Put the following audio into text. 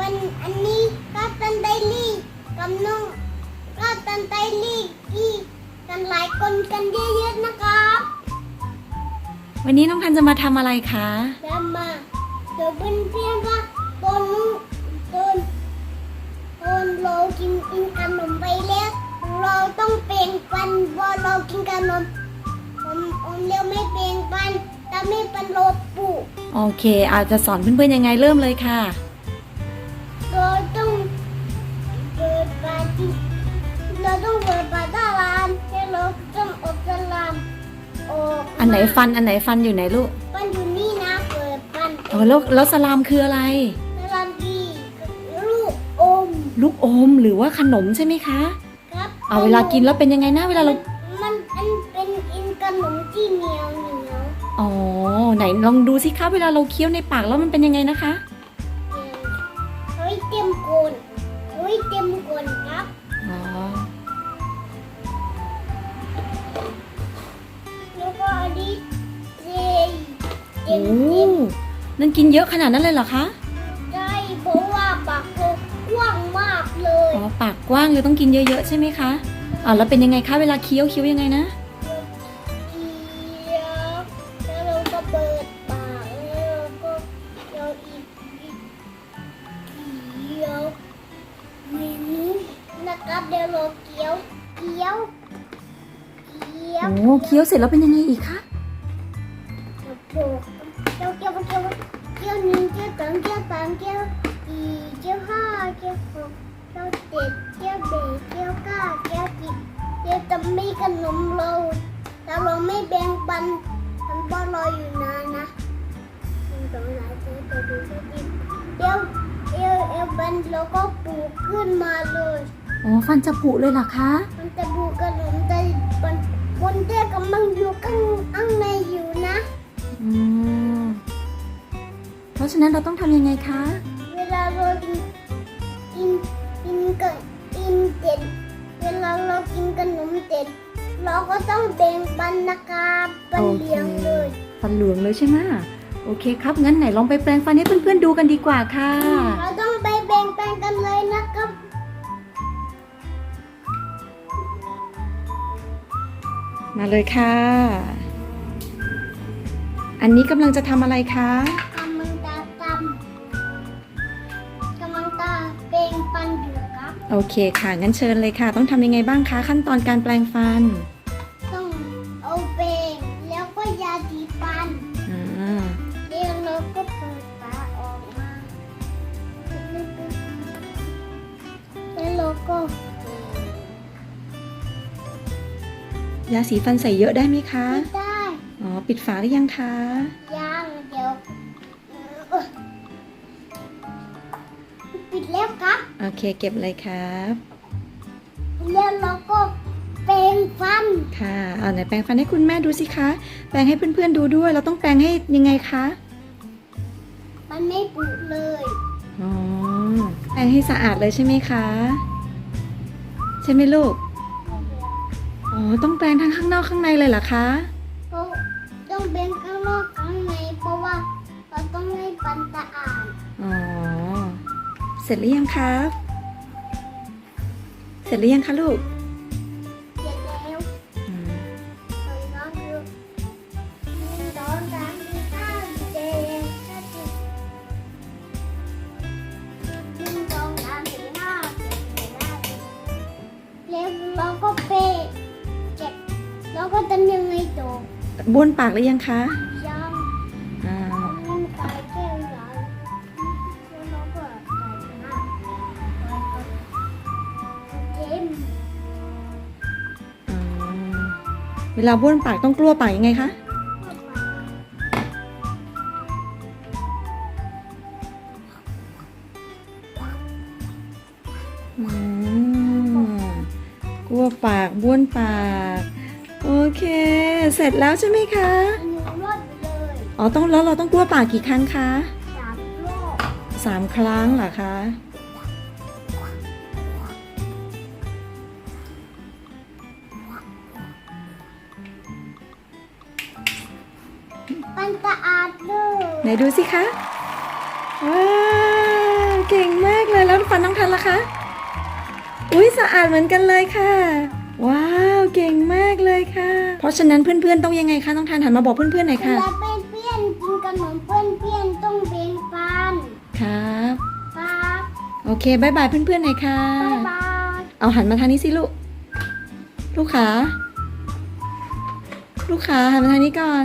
อันนี้ก็ตันไดลี่กับน้องก็ตันไดลี่ที่กันหลายคนกันเยอะๆนะครับ วันนี้น้องทันจะมาทำอะไรคะแล้วมาเดี๋ยวเพื่อนๆว่าตอนตอนตอนเรากินกินขนมไปแล้วเราต้องเปลี่ยนฟันพอเรากินขนมผมผมเร็วไม่เปลี่ยนฟันถ้าไม่เป็นโรปูโอเค อาจจะสอนเพื่อนๆยังไงเริ่มเลยค่ะ ออกอันไหนฟันอันไหนฟันอยู่ไหนลูกฟันอยู่นี่นะเปิดฟันอ๋อแล้วแล้วสลามคืออะไรตาลามดีลูกอมลูกอมหรือว่าขนมใช่ไหมคะครับเอาเวลากินแล้วเป็นยังไงนะเวลาเรามันอันเป็นอินขนมที่เหนียวเหนียว อ๋อไหนลองดูสิคะเวลาเราเคี้ยวในปากแล้วมันเป็นยังไงนะคะ เต็โอ้มเต็มนั่นกินเยอะขนาดนั้นเลยเหรอคะ ใช่เพราะว่าปากเขากว้างมากเลยอ๋อปากกว้างเลยต้องกินเยอะๆใช่ไหมคะอ่าแล้วเป็นยังไงคะเวลาเคี้ยวเคี้ยวยังไงนะเคี้ยวแล้วเราก็เปิดปากแล้วเราก็เราอีกอีกเคี้ยวนี่นี่นะครับเดี๋ยวเราเคี้ยวเคี้ยวเคี้ยวโอ้เคี้ยวเสร็จแล้วเป็นยังไงอีกคะโอ้เคี้ ยวเคี้ยวเคี้ยวเคี้ยวหนึ่งเคี้ยวสองเคี้ยวสามเคี้ยวสี่เคี้ยวห้าเคี้ยวหกเคี้ยวเจ็ดเคี้ยวแปดเคี้ยวเก้าเคี้ยวสิบเคี้ยวจะไม่ขนมเราแต่เราไม่แบ่งปันมันก็รออยู่นานนะหนึ่งสองสามสี่ห้าหกเจ็ดแปดเก้าสิบเดี๋ยวเอวเอวบันแล้วก็ปลูกขึ้นมาเลย อ๋อฟันจะผุเลยเหรอคะ ฉะนั้นเราต้องทำยังไงคะ เวลาเรากินกินกินกับกินเจ็ดเวลาเรากินขนมเจ็ดเราก็ต้องแบ่งปันนะครับปันโอเคเลี้ยงเลยฟันเหลืองเลยใช่ไหมโอเคครับงั้นไหนลองไปแปรงฟันให้เพื่อนๆดูกันดีกว่าค่ะ เราต้องไปแบ่งปันกันเลยนะครับมาเลยค่ะ อันนี้กำลังจะทำอะไรคะ โอเคค่ะ งั้นเชิญเลยค่ะ ต้องทำยังไงบ้างคะขั้นตอนการแปรงฟัน ต้องเอาแบ่งแล้วก็ยาสีฟันอ่าเดี๋ยวเราก็เปิดฝาออกมา แล้วเราก็ยาสีฟันใส่เยอะได้ไหมคะ ไม่ได้ อ๋อ ปิดฝาหรือยังคะยังเดี๋ยวเอ่อ ปิดแล้วครับโอเคเก็บเลยครับแล้วเราก็แปรงฟันค่ะเอาไหนแปรงฟันให้คุณแม่ดูสิคะ แปรงให้เพื่อนๆดูด้วย เราต้องแปรงให้ยังไงคะ มันไม่ปุเลยอ๋อแปรงให้สะอาดเลยใช่ไหมคะ ใช่ไหมลูกอ๋อต้องแปรงทั้งข้างนอกข้างในเลยเหรอคะเพราะต้องแบ่งข้างนอกข้างในเพราะว่าเราต้องให้ฟันสะอาดอ๋อเส ร็จหรือยังครับ เสร็จหรือยังคะลูก เสร็จแล้วอืมเราต้องดูหนึ่งสองสามสี่ห้าเจ็ดแปดสิบหนึ่งสองสามสี่ห้าเจ็ดแปดเก้าสิบแล้วเราก็เปะเก็บแล้วก็ทำยังไงต่อบ้วนปากหรือยังคะ เวลาบ้วนปากต้องกลัวปากยังไงคะอืมกลัวปากบ้วนปาก โอเค เสร็จแล้วใช่ไหมคะหนูรอดเลยอ๋อ ต้องแล้วเราต้องกลัวปากกี่ครั้งคะสามรอบสามครั้งเหรอคะ มันสะอาดเลยไหนดูสิคะ ว้าวเก่งมากเลยแล้วฟันน้องทันล่ะคะ อุ้ยสะอาดเหมือนกันเลยค่ะ ว้าวเก่งมากเลยค่ะ เพราะฉะนั้นเพื่อนๆต้องยังไงคะน้องทันหันมาบอกเพื่อนๆหน่อยเวค่ะลาเป็นเปี้ยนกินขนมเปี้ยนเปี้ยนต้องเป็นฟันครับ ครับโอเคบายบายเพื่อนๆหน่อยค่ะ บ๊ายบายเอาหันมาทางนี้สิลูก ลูกขาลูกขาหันมาทางนี้ก่อน